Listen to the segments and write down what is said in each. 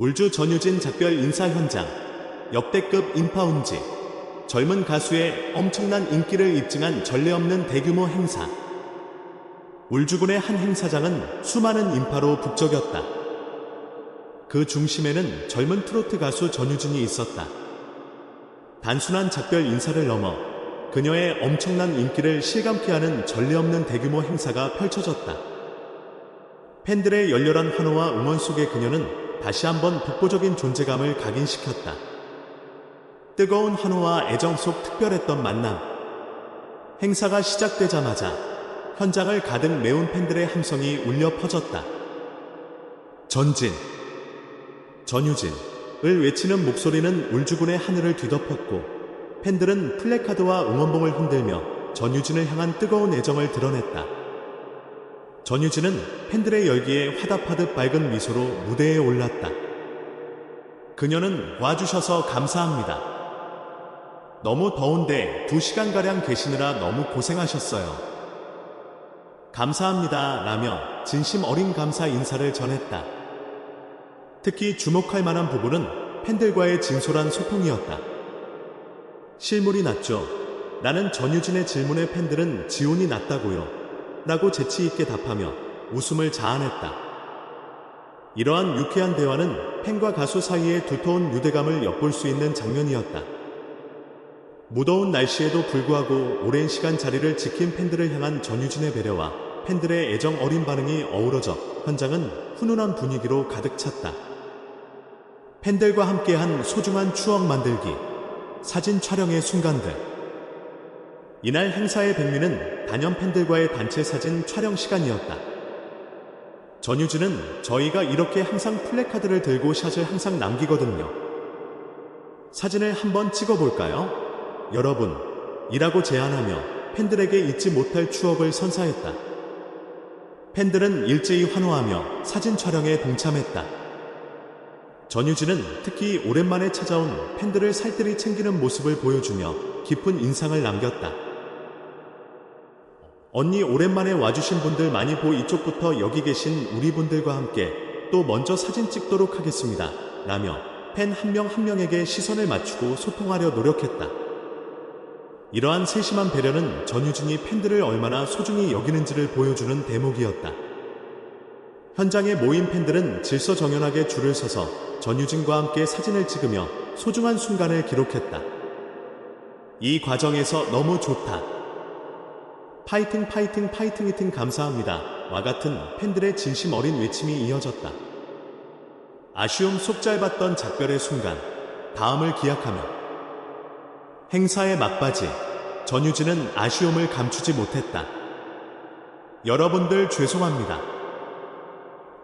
울주 전유진 작별 인사 현장, 역대급 인파 운지, 젊은 가수의 엄청난 인기를 입증한 전례 없는 대규모 행사. 울주군의 한 행사장은 수많은 인파로 북적였다. 그 중심에는 젊은 트로트 가수 전유진이 있었다. 단순한 작별 인사를 넘어 그녀의 엄청난 인기를 실감케 하는 전례 없는 대규모 행사가 펼쳐졌다. 팬들의 열렬한 환호와 응원 속에 그녀는 다시 한번 독보적인 존재감을 각인시켰다. 뜨거운 환호와 애정 속 특별했던 만남. 행사가 시작되자마자 현장을 가득 메운 팬들의 함성이 울려 퍼졌다. 전진, 전유진을 외치는 목소리는 울주군의 하늘을 뒤덮었고 팬들은 플래카드와 응원봉을 흔들며 전유진을 향한 뜨거운 애정을 드러냈다. 전유진은 팬들의 열기에 화답하듯 밝은 미소로 무대에 올랐다. 그녀는 와주셔서 감사합니다. 너무 더운데 두 시간가량 계시느라 너무 고생하셨어요. 감사합니다. 라며 진심 어린 감사 인사를 전했다. 특히 주목할 만한 부분은 팬들과의 진솔한 소통이었다. 실물이 났죠. 나는 전유진의 질문에 팬들은 지온이 났다고요. 라고 재치있게 답하며 웃음을 자아냈다. 이러한 유쾌한 대화는 팬과 가수 사이의 두터운 유대감을 엿볼 수 있는 장면이었다. 무더운 날씨에도 불구하고 오랜 시간 자리를 지킨 팬들을 향한 전유진의 배려와 팬들의 애정 어린 반응이 어우러져 현장은 훈훈한 분위기로 가득 찼다. 팬들과 함께한 소중한 추억 만들기, 사진 촬영의 순간들. 이날 행사의 백미는 단연 팬들과의 단체 사진 촬영 시간이었다. 전유진은 저희가 이렇게 항상 플래카드를 들고 샷을 항상 남기거든요. 사진을 한번 찍어볼까요? 여러분, 이라고 제안하며 팬들에게 잊지 못할 추억을 선사했다. 팬들은 일제히 환호하며 사진 촬영에 동참했다. 전유진은 특히 오랜만에 찾아온 팬들을 살뜰히 챙기는 모습을 보여주며 깊은 인상을 남겼다. 언니 오랜만에 와주신 분들 많이 보 이쪽부터 여기 계신 우리 분들과 함께 또 먼저 사진 찍도록 하겠습니다. 라며 팬 한명한 명에게 시선을 맞추고 소통하려 노력했다. 이러한 세심한 배려는 전유진이 팬들을 얼마나 소중히 여기는지를 보여주는 대목이었다. 현장에 모인 팬들은 질서정연하게 줄을 서서 전유진과 함께 사진을 찍으며 소중한 순간을 기록했다. 이 과정에서 너무 좋다. 파이팅 파이팅 파이팅 이팅 감사합니다. 와 같은 팬들의 진심 어린 외침이 이어졌다. 아쉬움 속 짧았던 작별의 순간, 다음을 기약하며 행사의 막바지, 전유진은 아쉬움을 감추지 못했다. 여러분들 죄송합니다.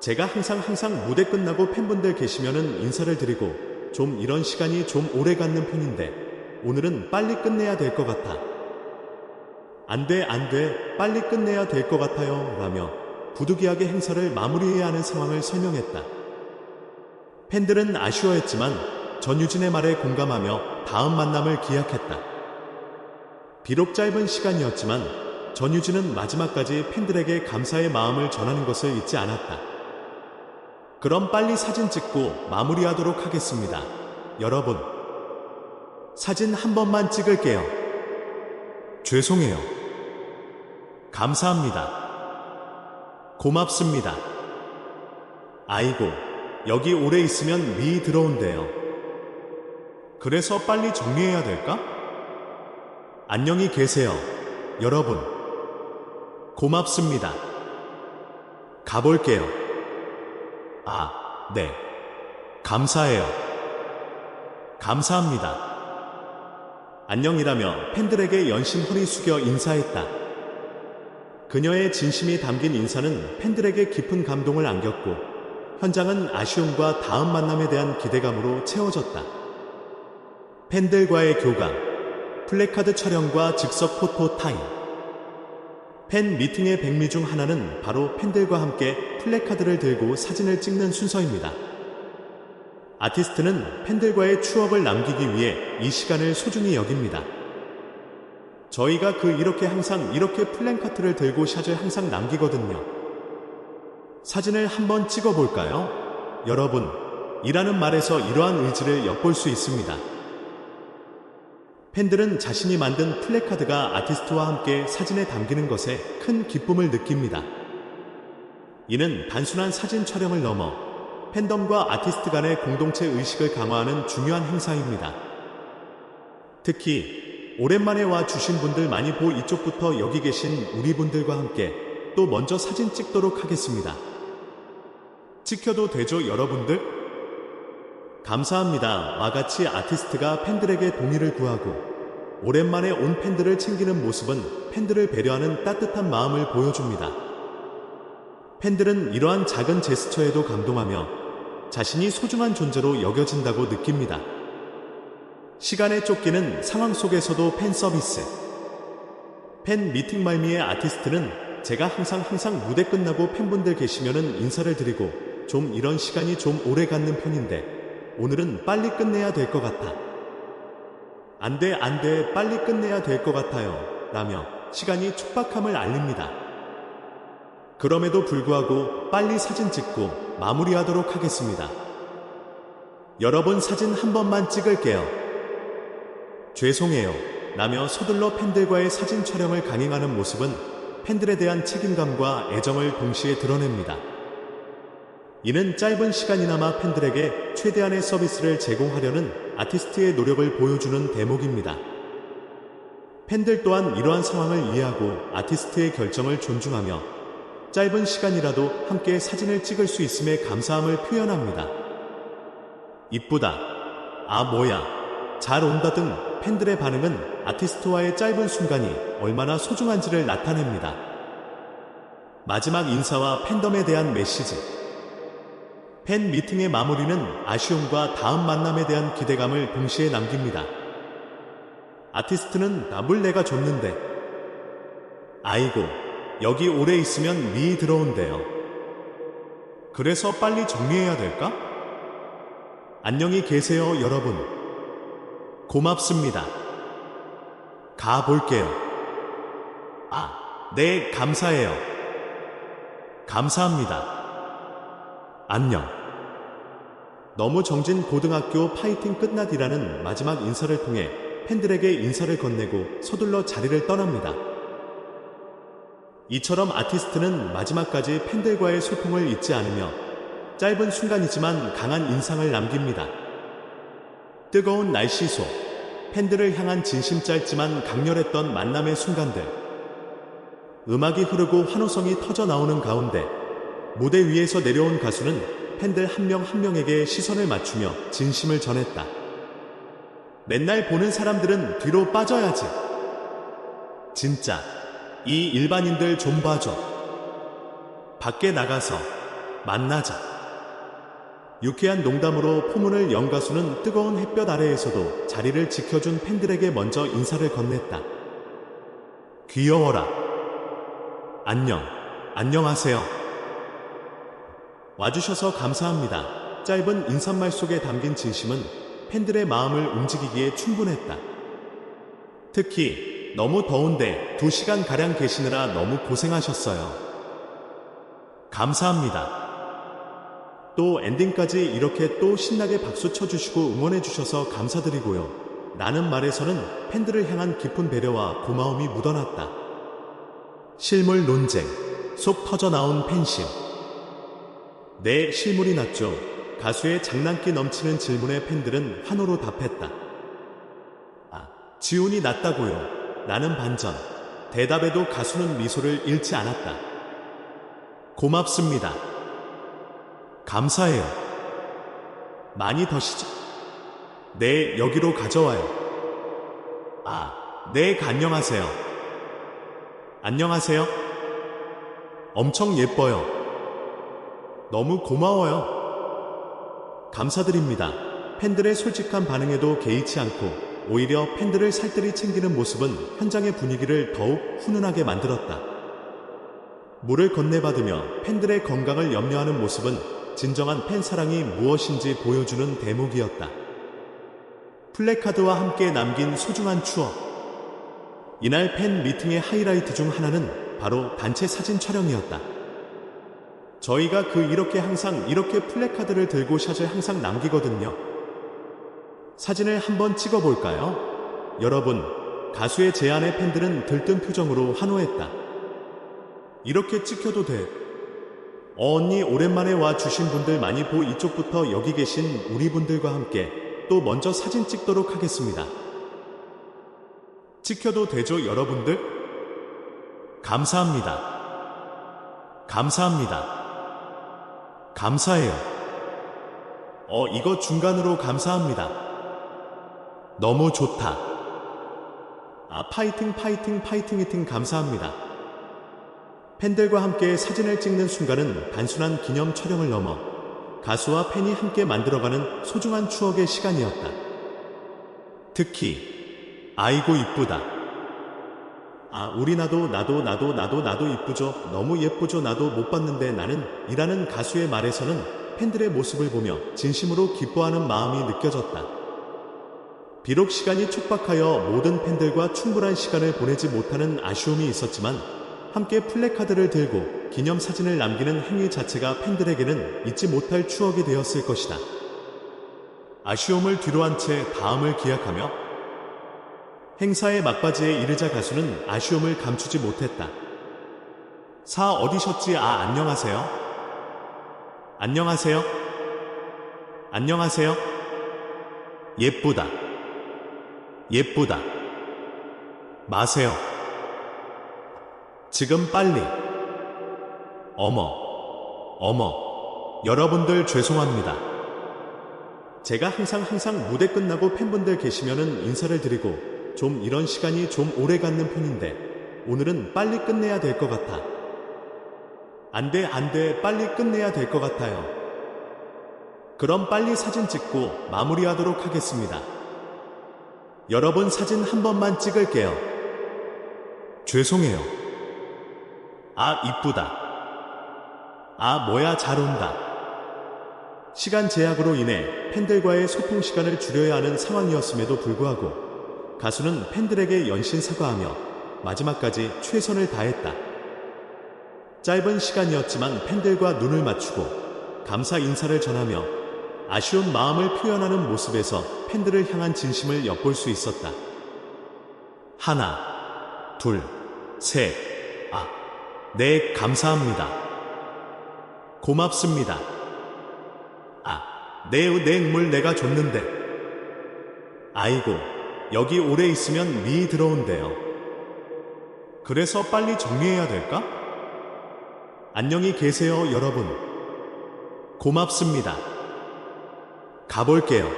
제가 항상 항상 무대 끝나고 팬분들 계시면은 인사를 드리고 좀 이런 시간이 좀 오래 갖는 편인데 오늘은 빨리 끝내야 될 것 같아. 안 돼, 안 돼, 빨리 끝내야 될 것 같아요. 라며 부득이하게 행사를 마무리해야 하는 상황을 설명했다. 팬들은 아쉬워했지만 전유진의 말에 공감하며 다음 만남을 기약했다. 비록 짧은 시간이었지만 전유진은 마지막까지 팬들에게 감사의 마음을 전하는 것을 잊지 않았다. 그럼 빨리 사진 찍고 마무리하도록 하겠습니다. 여러분, 사진 한 번만 찍을게요. 죄송해요. 감사합니다. 고맙습니다. 아이고, 여기 오래 있으면 미 들어온대요. 그래서 빨리 정리해야 될까? 안녕히 계세요, 여러분. 고맙습니다. 가볼게요. 아, 네. 감사해요. 감사합니다. 안녕이라며 팬들에게 연신 허리 숙여 인사했다. 그녀의 진심이 담긴 인사는 팬들에게 깊은 감동을 안겼고 현장은 아쉬움과 다음 만남에 대한 기대감으로 채워졌다. 팬들과의 교감, 플래카드 촬영과 즉석 포토 타임. 팬 미팅의 백미 중 하나는 바로 팬들과 함께 플래카드를 들고 사진을 찍는 순서입니다. 아티스트는 팬들과의 추억을 남기기 위해 이 시간을 소중히 여깁니다. 저희가 그 이렇게 항상 이렇게 플랜카트를 들고 샷을 항상 남기거든요. 사진을 한번 찍어 볼까요? 여러분, 이라는 말에서 이러한 의지를 엿볼 수 있습니다. 팬들은 자신이 만든 플래카드가 아티스트와 함께 사진에 담기는 것에 큰 기쁨을 느낍니다. 이는 단순한 사진 촬영을 넘어 팬덤과 아티스트 간의 공동체 의식을 강화하는 중요한 행사입니다. 특히 오랜만에 와 주신 분들 많이 보 이쪽부터 여기 계신 우리 분들과 함께 또 먼저 사진 찍도록 하겠습니다. 찍혀도 되죠, 여러분들? 감사합니다. 와같이 아티스트가 팬들에게 동의를 구하고 오랜만에 온 팬들을 챙기는 모습은 팬들을 배려하는 따뜻한 마음을 보여줍니다. 팬들은 이러한 작은 제스처에도 감동하며 자신이 소중한 존재로 여겨진다고 느낍니다. 시간에 쫓기는 상황 속에서도 팬 서비스. 팬 미팅 말미의 아티스트는 제가 항상 항상 무대 끝나고 팬분들 계시면은 인사를 드리고 좀 이런 시간이 좀 오래 갖는 편인데 오늘은 빨리 끝내야 될 것 같아. 안 돼, 안 돼, 빨리 끝내야 될 것 같아요. 라며 시간이 촉박함을 알립니다. 그럼에도 불구하고 빨리 사진 찍고 마무리하도록 하겠습니다. 여러분 사진 한 번만 찍을게요. 죄송해요. 라며 서둘러 팬들과의 사진 촬영을 강행하는 모습은 팬들에 대한 책임감과 애정을 동시에 드러냅니다. 이는 짧은 시간이나마 팬들에게 최대한의 서비스를 제공하려는 아티스트의 노력을 보여주는 대목입니다. 팬들 또한 이러한 상황을 이해하고 아티스트의 결정을 존중하며 짧은 시간이라도 함께 사진을 찍을 수 있음에 감사함을 표현합니다. 이쁘다. 아, 뭐야. 잘 온다 등 팬들의 반응은 아티스트와의 짧은 순간이 얼마나 소중한지를 나타냅니다. 마지막 인사와 팬덤에 대한 메시지. 팬 미팅의 마무리는 아쉬움과 다음 만남에 대한 기대감을 동시에 남깁니다. 아티스트는 남을 내가 줬는데. 아이고, 여기 오래 있으면 미이 들어온대요. 그래서 빨리 정리해야 될까? 안녕히 계세요, 여러분. 고맙습니다. 가볼게요. 아, 네, 감사해요. 감사합니다. 안녕. 너무 정진 고등학교 파이팅 끝나디라는 마지막 인사를 통해 팬들에게 인사를 건네고 서둘러 자리를 떠납니다. 이처럼 아티스트는 마지막까지 팬들과의 소통을 잊지 않으며 짧은 순간이지만 강한 인상을 남깁니다. 뜨거운 날씨 속 팬들을 향한 진심 짧지만 강렬했던 만남의 순간들. 음악이 흐르고 환호성이 터져 나오는 가운데 무대 위에서 내려온 가수는 팬들 한 명한 명에게 시선을 맞추며 진심을 전했다. 맨날 보는 사람들은 뒤로 빠져야지. 진짜 이 일반인들 좀 봐줘. 밖에 나가서 만나자. 유쾌한 농담으로 포문을 연 가수는 뜨거운 햇볕 아래에서도 자리를 지켜준 팬들에게 먼저 인사를 건넸다. 귀여워라. 안녕. 안녕하세요. 와주셔서 감사합니다. 짧은 인사말 속에 담긴 진심은 팬들의 마음을 움직이기에 충분했다. 특히 너무 더운데 2시간 가량 계시느라 너무 고생하셨어요. 감사합니다. 또 엔딩까지 이렇게 또 신나게 박수 쳐주시고 응원해주셔서 감사드리고요. 라는 말에서는 팬들을 향한 깊은 배려와 고마움이 묻어났다. 실물 논쟁, 속 터져 나온 팬심. 네, 실물이 났죠. 가수의 장난기 넘치는 질문에 팬들은 환호로 답했다. 아, 지훈이 났다고요. 나는 반전. 대답에도 가수는 미소를 잃지 않았다. 고맙습니다. 감사해요. 많이 더시죠? 네, 여기로 가져와요. 아, 네, 안녕하세요. 안녕하세요. 엄청 예뻐요. 너무 고마워요. 감사드립니다. 팬들의 솔직한 반응에도 개의치 않고 오히려 팬들을 살뜰히 챙기는 모습은 현장의 분위기를 더욱 훈훈하게 만들었다. 물을 건네받으며 팬들의 건강을 염려하는 모습은 진정한 팬 사랑이 무엇인지 보여주는 대목이었다. 플래카드와 함께 남긴 소중한 추억. 이날 팬 미팅의 하이라이트 중 하나는 바로 단체 사진 촬영이었다. 저희가 그 이렇게 항상 이렇게 플래카드를 들고 샷을 항상 남기거든요. 사진을 한번 찍어볼까요? 여러분, 가수의 제안에 팬들은 들뜬 표정으로 환호했다. 이렇게 찍혀도 돼. 어, 언니 오랜만에 와 주신 분들 많이 보 이쪽부터 여기 계신 우리 분들과 함께 또 먼저 사진 찍도록 하겠습니다. 찍혀도 되죠, 여러분들? 감사합니다. 감사합니다. 감사해요. 어, 이거 중간으로 감사합니다. 너무 좋다. 아, 파이팅, 파이팅, 파이팅, 히팅 감사합니다. 팬들과 함께 사진을 찍는 순간은 단순한 기념 촬영을 넘어 가수와 팬이 함께 만들어가는 소중한 추억의 시간이었다. 특히, 아이고 이쁘다. 아, 우리 나도, 나도, 나도, 나도, 나도 이쁘죠. 너무 예쁘죠. 나도 못 봤는데 나는 이라는 가수의 말에서는 팬들의 모습을 보며 진심으로 기뻐하는 마음이 느껴졌다. 비록 시간이 촉박하여 모든 팬들과 충분한 시간을 보내지 못하는 아쉬움이 있었지만 함께 플래카드를 들고 기념사진을 남기는 행위 자체가 팬들에게는 잊지 못할 추억이 되었을 것이다. 아쉬움을 뒤로한 채 다음을 기약하며 행사의 막바지에 이르자 가수는 아쉬움을 감추지 못했다. 사 어디셨지? 아, 안녕하세요. 안녕하세요. 안녕하세요. 예쁘다. 예쁘다. 마세요. 지금 빨리. 어머, 어머, 여러분들 죄송합니다. 제가 항상 항상 무대 끝나고 팬분들 계시면은 인사를 드리고 좀 이런 시간이 좀 오래 갖는 편인데 오늘은 빨리 끝내야 될 것 같아. 안 돼, 안 돼, 빨리 끝내야 될 것 같아요. 그럼 빨리 사진 찍고 마무리하도록 하겠습니다. 여러분 사진 한 번만 찍을게요. 죄송해요. 아, 이쁘다. 아, 뭐야, 잘 온다. 시간 제약으로 인해 팬들과의 소통 시간을 줄여야 하는 상황이었음에도 불구하고 가수는 팬들에게 연신 사과하며 마지막까지 최선을 다했다. 짧은 시간이었지만 팬들과 눈을 맞추고 감사 인사를 전하며 아쉬운 마음을 표현하는 모습에서 팬들을 향한 진심을 엿볼 수 있었다. 하나, 둘, 셋, 아, 네, 감사합니다. 고맙습니다. 아, 내, 내 물 내가 줬는데. 아이고, 여기 오래 있으면 미이 들어온대요. 그래서 빨리 정리해야 될까? 안녕히 계세요, 여러분. 고맙습니다. 가볼게요.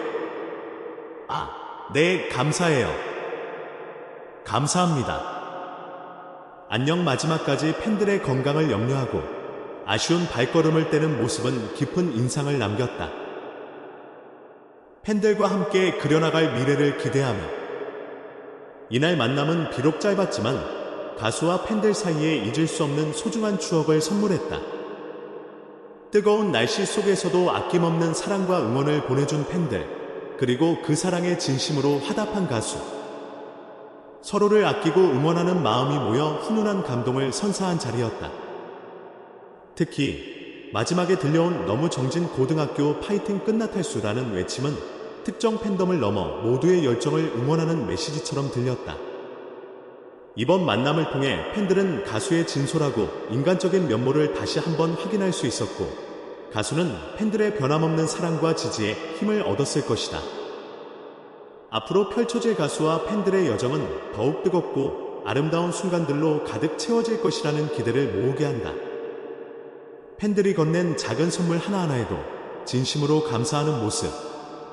아, 네, 감사해요. 감사합니다. 안녕 마지막까지 팬들의 건강을 염려하고 아쉬운 발걸음을 떼는 모습은 깊은 인상을 남겼다. 팬들과 함께 그려나갈 미래를 기대하며 이날 만남은 비록 짧았지만 가수와 팬들 사이에 잊을 수 없는 소중한 추억을 선물했다. 뜨거운 날씨 속에서도 아낌없는 사랑과 응원을 보내준 팬들, 그리고 그 사랑에 진심으로 화답한 가수. 서로를 아끼고 응원하는 마음이 모여 훈훈한 감동을 선사한 자리였다. 특히 마지막에 들려온 너무 정진 고등학교 파이팅 끝나탈수라는 외침은 특정 팬덤을 넘어 모두의 열정을 응원하는 메시지처럼 들렸다. 이번 만남을 통해 팬들은 가수의 진솔하고 인간적인 면모를 다시 한번 확인할 수 있었고, 가수는 팬들의 변함없는 사랑과 지지에 힘을 얻었을 것이다. 앞으로 펼쳐질 가수와 팬들의 여정은 더욱 뜨겁고 아름다운 순간들로 가득 채워질 것이라는 기대를 모으게 한다. 팬들이 건넨 작은 선물 하나하나에도 진심으로 감사하는 모습,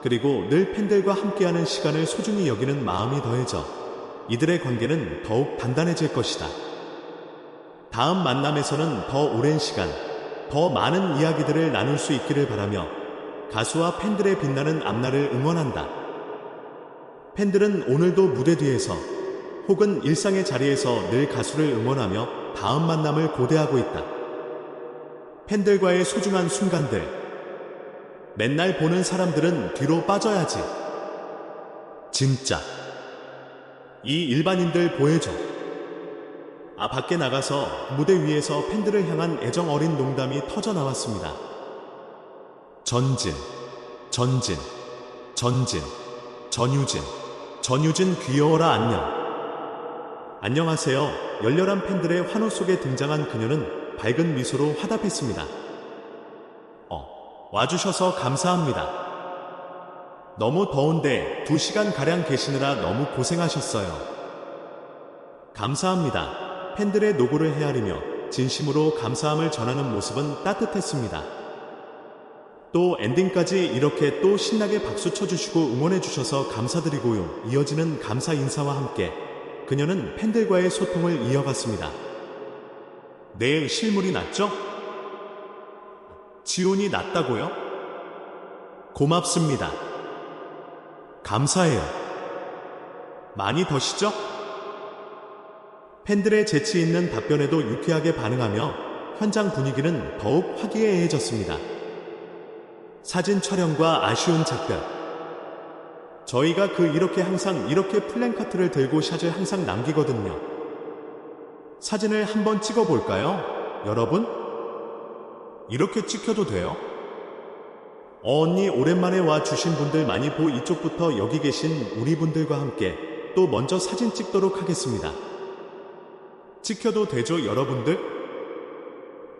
그리고 늘 팬들과 함께하는 시간을 소중히 여기는 마음이 더해져 이들의 관계는 더욱 단단해질 것이다. 다음 만남에서는 더 오랜 시간, 더 많은 이야기들을 나눌 수 있기를 바라며 가수와 팬들의 빛나는 앞날을 응원한다. 팬들은 오늘도 무대 뒤에서 혹은 일상의 자리에서 늘 가수를 응원하며 다음 만남을 고대하고 있다. 팬들과의 소중한 순간들. 맨날 보는 사람들은 뒤로 빠져야지. 진짜. 이 일반인들 보여줘. 아, 밖에 나가서 무대 위에서 팬들을 향한 애정 어린 농담이 터져 나왔습니다. 전진, 전진, 전진, 전유진, 전유진 귀여워라 안녕. 안녕하세요. 열렬한 팬들의 환호 속에 등장한 그녀는 밝은 미소로 화답했습니다. 어, 와주셔서 감사합니다. 너무 더운데 두 시간 가량 계시느라 너무 고생하셨어요. 감사합니다. 팬들의 노고를 헤아리며 진심으로 감사함을 전하는 모습은 따뜻했습니다. 또 엔딩까지 이렇게 또 신나게 박수 쳐주시고 응원해주셔서 감사드리고요. 이어지는 감사 인사와 함께 그녀는 팬들과의 소통을 이어갔습니다. 내 실물이 낫죠? 지온이 낫다고요? 고맙습니다. 감사해요. 많이 더시죠? 팬들의 재치 있는 답변에도 유쾌하게 반응하며 현장 분위기는 더욱 화기애애해졌습니다. 사진 촬영과 아쉬운 작별. 저희가 그 이렇게 항상 이렇게 플랜카트를 들고 샷을 항상 남기거든요. 사진을 한번 찍어 볼까요? 여러분? 이렇게 찍혀도 돼요? 어, 언니 오랜만에 와 주신 분들 많이 보 이쪽부터 여기 계신 우리 분들과 함께 또 먼저 사진 찍도록 하겠습니다. 찍혀도 되죠, 여러분들?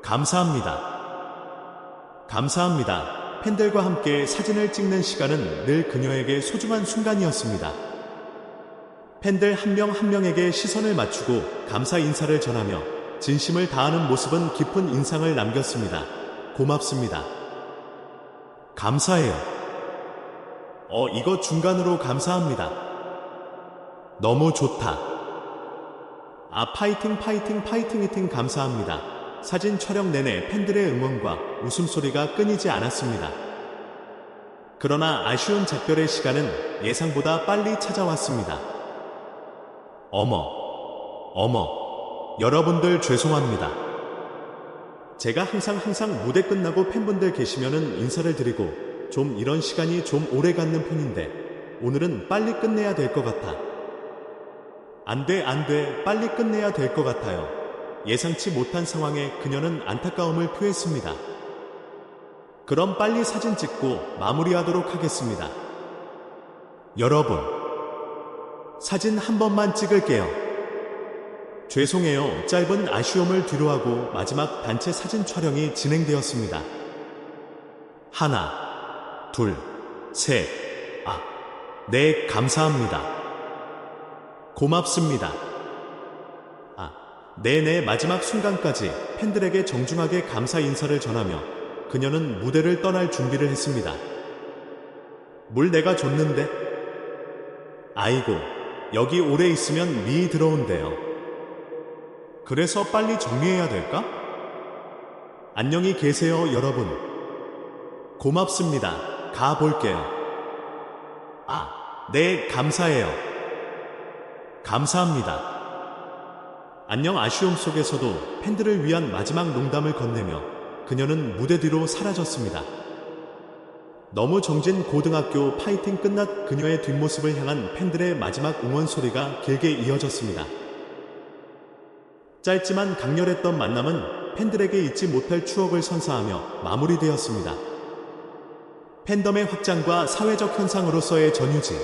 감사합니다. 감사합니다. 팬들과 함께 사진을 찍는 시간은 늘 그녀에게 소중한 순간이었습니다. 팬들 한명한 명에게 시선을 맞추고 감사 인사를 전하며 진심을 다하는 모습은 깊은 인상을 남겼습니다. 고맙습니다. 감사해요. 어, 이거 중간으로 감사합니다. 너무 좋다. 아, 파이팅, 파이팅, 파이팅, 이팅 감사합니다. 사진 촬영 내내 팬들의 응원과 웃음소리가 끊이지 않았습니다. 그러나 아쉬운 작별의 시간은 예상보다 빨리 찾아왔습니다. 어머, 어머, 여러분들 죄송합니다. 제가 항상 항상 무대 끝나고 팬분들 계시면은 인사를 드리고 좀 이런 시간이 좀 오래 갖는 편인데 오늘은 빨리 끝내야 될 것 같아. 안 돼, 안 돼, 빨리 끝내야 될 것 같아요. 예상치 못한 상황에 그녀는 안타까움을 표했습니다. 그럼 빨리 사진 찍고 마무리하도록 하겠습니다. 여러분, 사진 한 번만 찍을게요. 죄송해요. 짧은 아쉬움을 뒤로하고 마지막 단체 사진 촬영이 진행되었습니다. 하나, 둘, 셋, 아, 네, 감사합니다. 고맙습니다. 아, 네네 마지막 순간까지 팬들에게 정중하게 감사 인사를 전하며 그녀는 무대를 떠날 준비를 했습니다. 물 내가 줬는데? 아이고, 여기 오래 있으면 미이 들어온대요. 그래서 빨리 정리해야 될까? 안녕히 계세요, 여러분. 고맙습니다. 가 볼게요. 아, 네, 감사해요. 감사합니다. 안녕 아쉬움 속에서도 팬들을 위한 마지막 농담을 건네며 그녀는 무대 뒤로 사라졌습니다. 너무 정진 고등학교 파이팅 끝났 그녀의 뒷모습을 향한 팬들의 마지막 응원 소리가 길게 이어졌습니다. 짧지만 강렬했던 만남은 팬들에게 잊지 못할 추억을 선사하며 마무리되었습니다. 팬덤의 확장과 사회적 현상으로서의 전유진.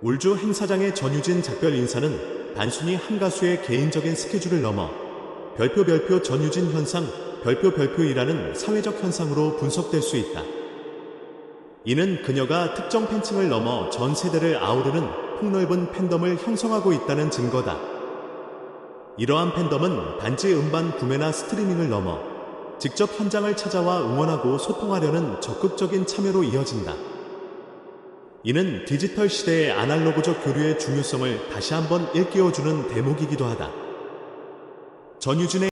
울주 행사장의 전유진 작별 인사는 단순히 한 가수의 개인적인 스케줄을 넘어 별표 별표 전유진 현상, 별표 별표이라는 사회적 현상으로 분석될 수 있다. 이는 그녀가 특정 팬층을 넘어 전 세대를 아우르는 폭넓은 팬덤을 형성하고 있다는 증거다. 이러한 팬덤은 단지 음반 구매나 스트리밍을 넘어 직접 현장을 찾아와 응원하고 소통하려는 적극적인 참여로 이어진다. 이는 디지털 시대의 아날로그적 교류의 중요성을 다시 한번 일깨워주는 대목이기도 하다. 전유진의